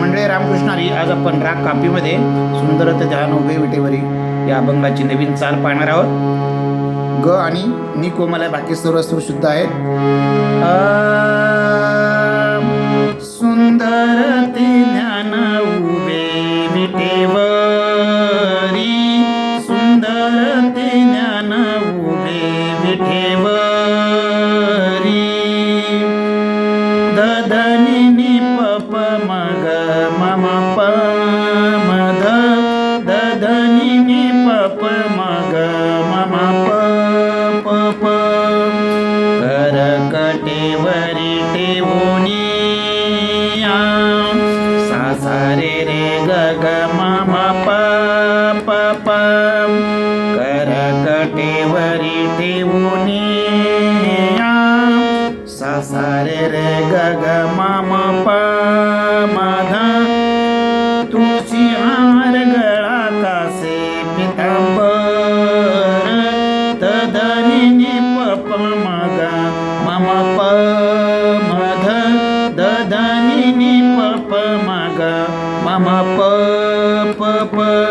मंडळी रामकृष्णारी आज आपण राग कापीमध्ये सुंदरत ध्यान उभे विटेवरी या अभंगाची नवीन चाल पाहणार आहोत. ग आणि नि कोमला बाकी सर्व सुर शुद्ध आहेत. कटेवरी टेवोनी सा सा रे रे ग ग मम प मध. तुळशी हार गळा कासे पितांबर. दधनी पप मग मम प मध. दधनी पप मग मम प प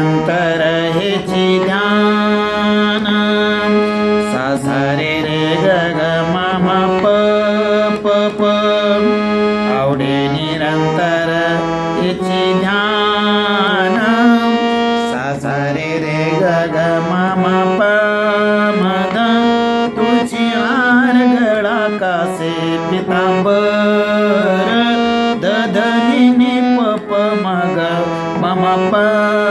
निरंतर हेची ध्यान. सा सा रे रे मामा प प. प आवडे निरंतर हेची ध्यान. सा रे रे ग ग मम प मद तुझी हार गळा कासे पितांबर. दधनी पप मग मम प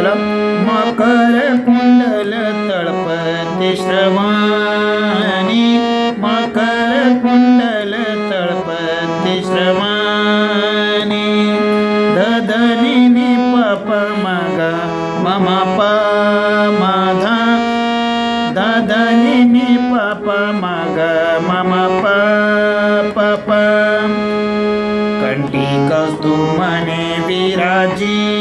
कुंडल मकर कुंडल तळपती श्रमानी. मकर कुंडल तळपती श्रमानी. ददनी पाप मगा मम पाधा ददनी पाप मगा मम पाप कंटी कस्तुमने विराजी.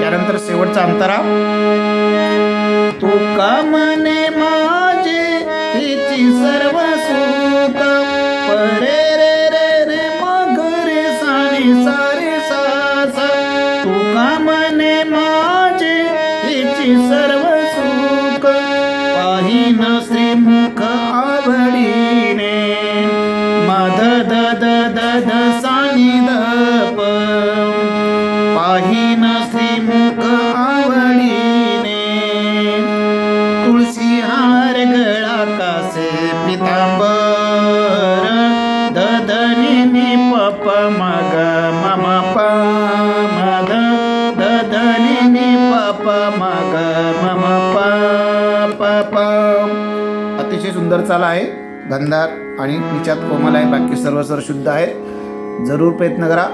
त्यानंतर शेवटचा अंतरा तुका मने मा तुका मने माझे हिची सर्व सुख पाहिन श्रीमुख आवडीने. मध द द द द सानी द प श्री मुख आवडीने. तुळशी हार गळा कासे पितांबर दधनी पप मग अतिशय सुंदर चाला आहे. गंधार आणि तिच्यात कोमल आहे. बाकी सर्व सर शुद्ध आहे. जरूर प्रयत्न करा.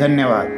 धन्यवाद.